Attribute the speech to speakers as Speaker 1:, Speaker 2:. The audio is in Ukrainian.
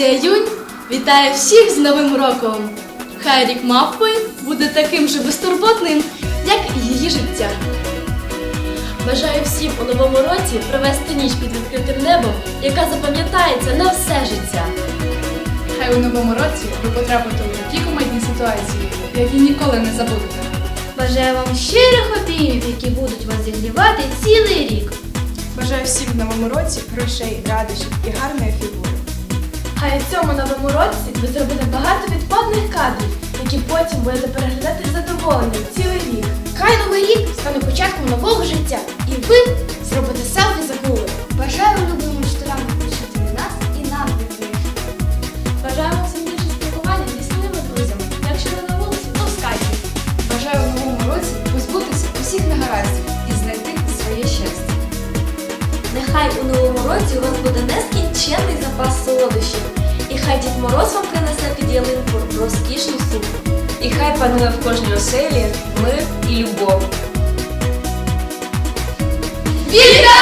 Speaker 1: Вітаю всіх з Новим роком! Хай рік мавпи буде таким же безтурботним, як і її життя. Бажаю всім у новому році провести ніч під відкритим небом, яка запам'ятається на все життя.
Speaker 2: Хай у новому році ви потрапите у такі комедні ситуації, які ніколи не забудете.
Speaker 3: Бажаю вам щирих обіймів, які будуть вас зігрівати цілий рік.
Speaker 4: Бажаю всім в новому році грошей, радощів і гарної фігури.
Speaker 1: Хай у цьому новому році ви зробите багато відпадних кадрів, які потім будете переглядати з задоволенням цілий рік.
Speaker 3: Хай новий рік стане початком нового життя, і ви зробите селфі за гули. Бажаю любим учителям вивчити нас і нам відвищити.
Speaker 1: Бажаємо всім більше спілкування зі своїми друзями, якщо не на вулиці, то в скайпі.
Speaker 2: Бажаю в новому році позбутися усіх негараздів і знайти своє щастя.
Speaker 5: Нехай у новому році у вас буде нескінченний Вам принесе під ялинку.
Speaker 6: І хай панує в кожній оселі мир і любов.
Speaker 1: Новим